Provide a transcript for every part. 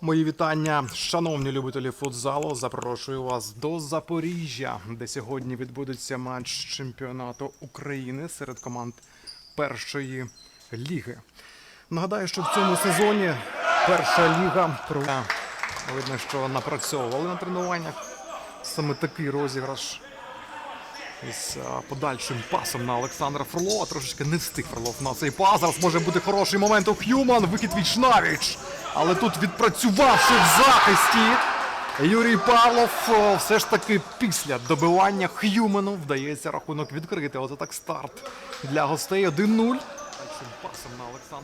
Мої вітання, шановні любителі футзалу. Запрошую вас до Запоріжжя, де сьогодні відбудеться матч чемпіонату України серед команд першої ліги. Нагадаю, що в цьому сезоні перша ліга видно, що напрацьовували на тренуваннях саме такий розіграш із подальшим пасом на Олександра Фролова. Трошечки не встиг Фролов на цей пас. Зараз може бути хороший момент у Х'юман. Викид Вічнавіч. Але тут відпрацювавши в захисті. Юрій Павлов все ж таки після добивання Х'юмену вдається рахунок відкрити. Оце так старт для гостей 1-0.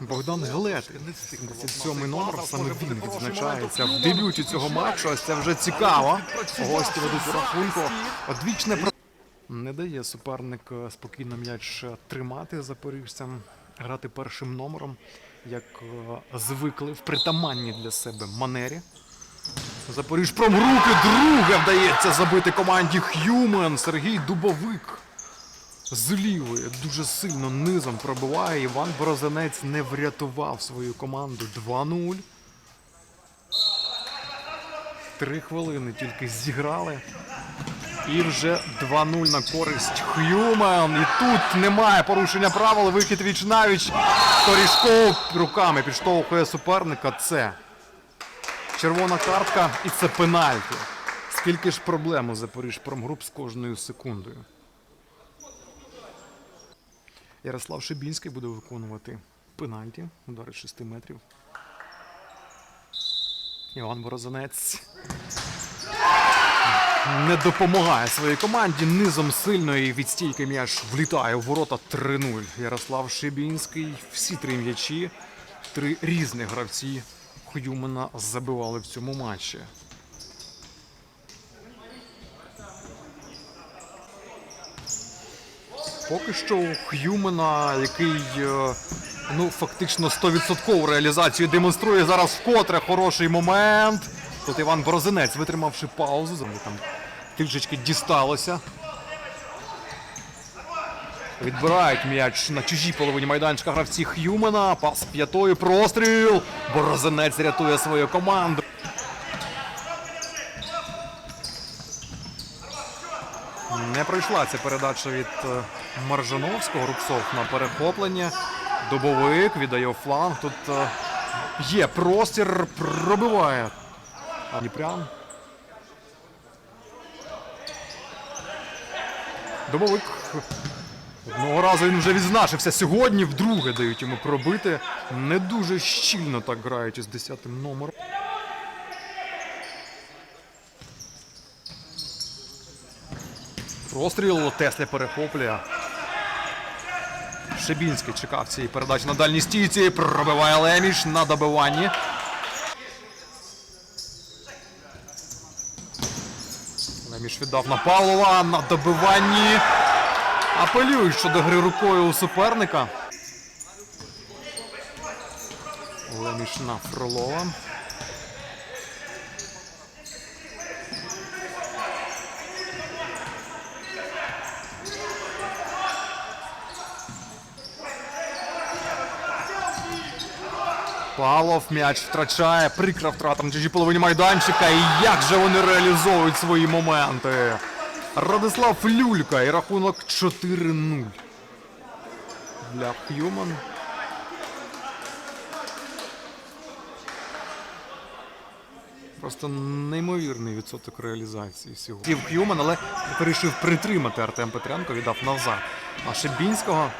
Богдан Глет, 77 номер, саме він відзначається в дебюті цього матчу. Ось це вже цікаво. Гості ведуть рахунку. Одвічне не дає суперник е, спокійно м'яч тримати запоріжцям, грати першим номером, як е, звикли в притаманній для себе манері. Запоріж промруки, друге вдається забити команді Х'юмен. Сергій Дубовик з лівої дуже сильно низом пробиває. Іван Борозанець не врятував свою команду 2-0. Три хвилини тільки зіграли. І вже 2-0 на користь Х'юмен. І тут немає порушення правил. Вихід віч навіч. Корішков руками підштовхує суперника. Це червона картка і це пенальті. Скільки ж проблем у Запоріж промгруп з кожною секундою. Ярослав Шибінський буде виконувати пенальті. Удари 6 метрів. Іван Борозанець не допомагає своїй команді. Низом сильної від стійки м'яч влітає у ворота 3-0. Ярослав Шибінський. Всі три м'ячі, три різних гравці Хюмена забивали в цьому матчі. Поки що у Х'юмена, який е, ну, фактично 100% реалізацію демонструє зараз вкотре хороший момент. Тут Іван Борозинець, витримавши паузу, там трішечки дісталося. Відбирають м'яч на чужій половині майданчика гравці Х'юмена. Пас п'ятою простріл. Борозинець рятує свою команду. Не пройшла ця передача від е, Маржановського. Рубцов на перехоплення. Дубовик віддає фланг. Тут е, є простір, пробиває. Дніпрян. Дубовик. Одного разу він вже відзначився. Сьогодні вдруге дають йому пробити. Не дуже щільно так граючи з 10 номером. Простріл Тесля перехоплює. Шибінський чекав цієї передачі на дальній стійці. Пробиває Леміш на добиванні. Леміш віддав на Павлова на добиванні. Апелюють щодо гри рукою у суперника. Леміш на Фролова. Павлов м'яч втрачає, прикра втрата на чужій половині майданчика. І як же вони реалізовують свої моменти? Радислав Люлька і рахунок 4-0. Для Х'юман. Просто неймовірний відсоток реалізації сьогодні. Х'юман, але вирішив притримати Артем Петренко, віддав назад. А Шибінського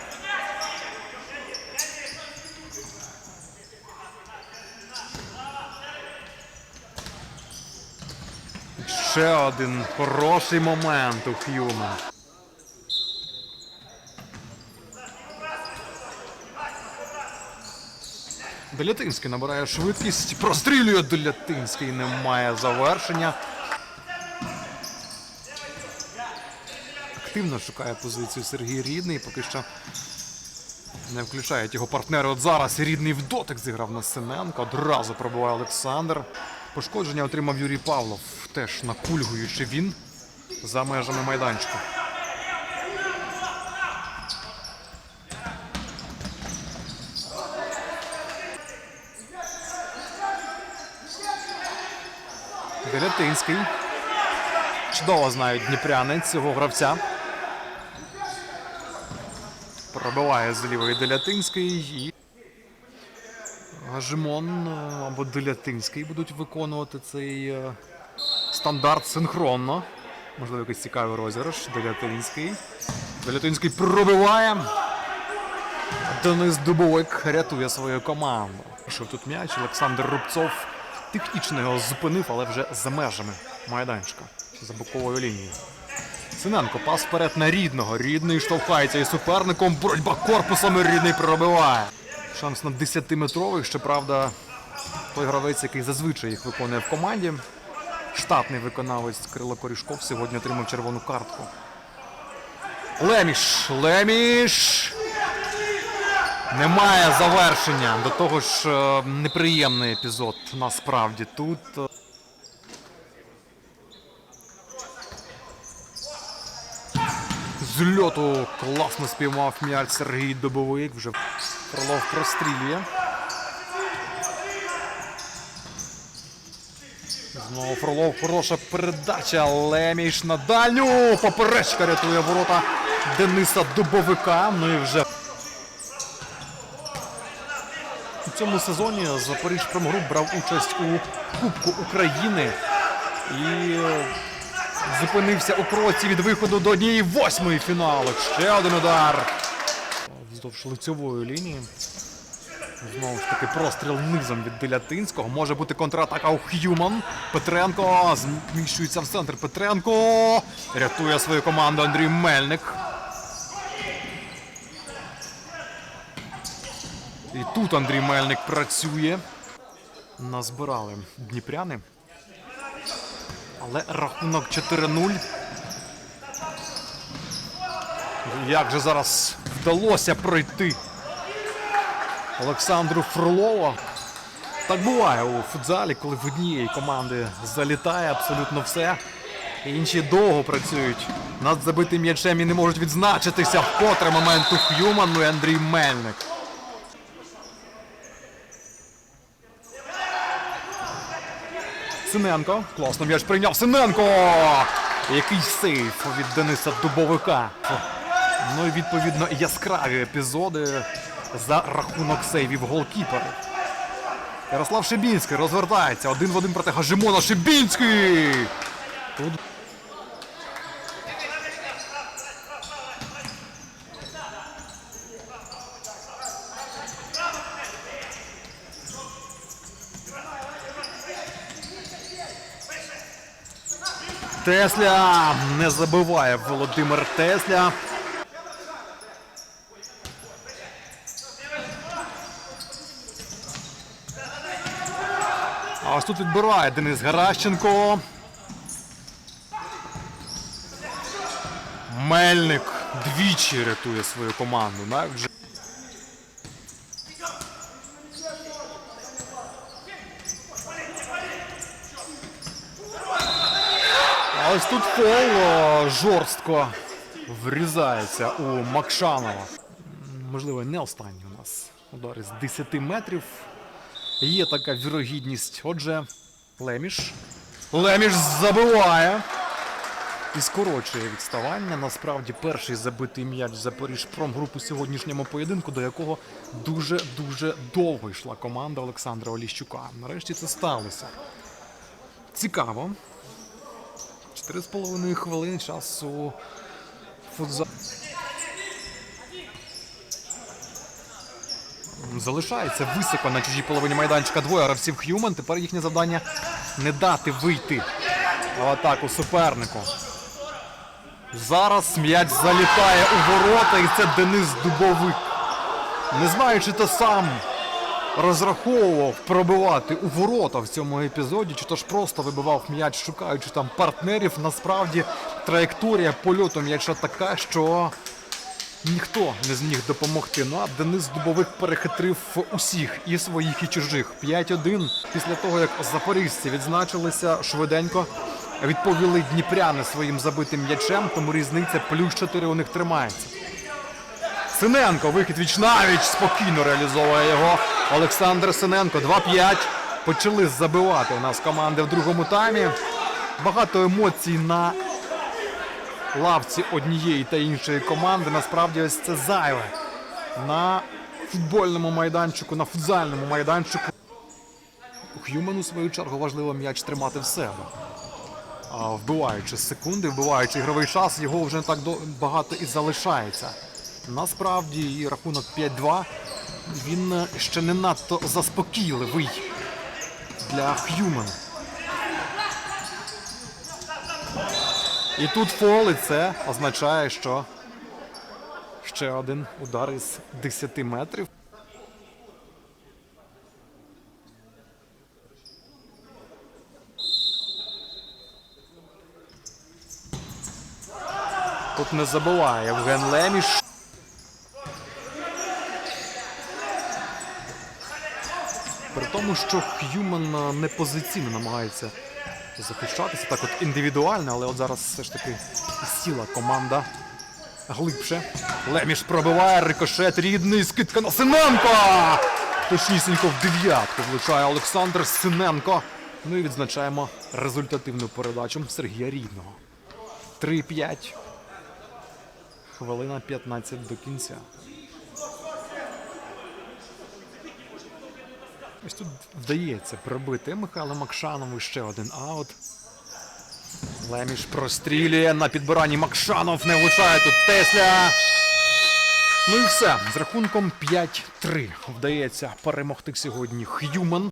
Ще один хороший момент у Х'юман. Делятинський набирає швидкість, прострілює Делятинський, немає завершення. Активно шукає позицію Сергій Рідний, поки що не включають його партнери. От зараз рідний в дотик зіграв на Синенко. Одразу пробиває Олександр. Пошкодження отримав Юрій Павлов, теж накульгуючи він за межами майданчика. Делятинський. Чудово знають дніпряни цього гравця. Пробиває з лівої Делятинський і. Гажимон е, або Делятинський будуть виконувати цей е, стандарт синхронно. Можливо, якийсь цікавий розіграш. Делятинський. Делятинський пробиває. Денис Дубовик рятує свою команду. Пішов тут м'яч. Олександр Рубцов технічно його зупинив, але вже за межами майданчика. За боковою лінією. Синенко пас вперед на рідного. Рідний штовхається із суперником. Боротьба корпусом і рідний пробиває. Шанс на 10-метровий, щоправда, той гравець, який зазвичай їх виконує в команді. Штатний виконавець Кирило Корішков сьогодні отримав червону картку. Леміш! Леміш! Немає завершення. До того ж, е, неприємний епізод насправді тут. е, З льоту класно спіймав м'яч Сергій Добовик. Вже Фролов прострілює. Знову Фролов, хороша передача. Леміш на дальню. Поперечка рятує ворота Дениса Дубовика. Ну і вже у цьому сезоні Запоріж Промгруп брав участь у Кубку України і е, зупинився у кроці від виходу до однієї восьмої фіналу. Ще один удар. Вздовж лицьової лінії. Знову ж таки, простріл низом від Делятинського. Може бути контратака у Х'юман. Петренко зміщується в центр. Петренко рятує свою команду Андрій Мельник. І тут Андрій Мельник працює. Назбирали дніпряни. Але рахунок 4-0. Як же зараз вдалося пройти Олександру Фролову? Так буває у футзалі, коли в однієї команди залітає абсолютно все. Інші довго працюють над забитим м'ячем і не можуть відзначитися вкотре моменту Х'юману і Андрій Мельник. Синенко. Класно м'яч прийняв Синенко. Який сейф від Дениса Дубовика. Ну і відповідно яскраві епізоди за рахунок сейвів голкіпера. Ярослав Шибінський розвертається один в один проти Гажимона Шибінський. Тут Тесля не забиває Володимир Тесля. А ось тут відбирає Денис Гаращенко. Мельник двічі рятує свою команду. А ось тут фол жорстко врізається у Макшанова. Можливо, не останній у нас удар із 10 метрів. Є така вірогідність. Отже, Леміш. Леміш забиває. І скорочує відставання. Насправді перший забитий м'яч Запоріж промгрупу сьогоднішньому поєдинку, до якого дуже-дуже довго йшла команда Олександра Оліщука. Нарешті це сталося. Цікаво. 4,5 хвилини часу футзал. Залишається високо на чужій половині майданчика двоє гравців Х'юман. Тепер їхнє завдання не дати вийти в атаку супернику. Зараз м'яч залітає у ворота, і це Денис Дубовик. Не знаю, чи то сам розраховував пробивати у ворота в цьому епізоді, чи то ж просто вибивав м'яч, шукаючи там партнерів. Насправді траєкторія польоту м'яча така, що ніхто не зміг допомогти. Ну а Денис Дубовик перехитрив усіх і своїх, і чужих. 5-1 після того, як запоріжці відзначилися швиденько. Відповіли дніпряни своїм забитим м'ячем, тому різниця плюс 4 у них тримається. Синенко, вихід віч навіч, спокійно реалізовує його. Олександр Синенко, 2-5. почали забивати у нас команди в другому таймі. Багато емоцій на лавці однієї та іншої команди. Насправді ось це зайве. На футбольному майданчику, на футзальному майданчику. У свою чергу, важливо м'яч тримати в себе. Вбиваючи секунди, вбиваючи ігровий час, його вже не так багато і залишається. Насправді, і рахунок 5-2 він ще не надто заспокійливий для Х'юмана. І тут фол, і це означає, що ще один удар із 10 метрів. Тут не забуває Євген Леміш. При тому, що Х'юман е, не позиційно намагається захищатися, так от індивідуально, але от зараз все ж таки сіла команда глибше. Леміш пробиває рикошет рідний, скидка на Синенко! Точнісінько в дев'ятку влучає Олександр Синенко. Ну і відзначаємо результативну передачу Сергія Рідного. 3-5. Хвилина 15 до кінця. Ось тут вдається пробити Михайло Макшанову ще один аут. Леміш прострілює на підбиранні Макшанов, не влучає тут Тесля. Ну і все. З рахунком 5-3 вдається перемогти сьогодні Х'юман.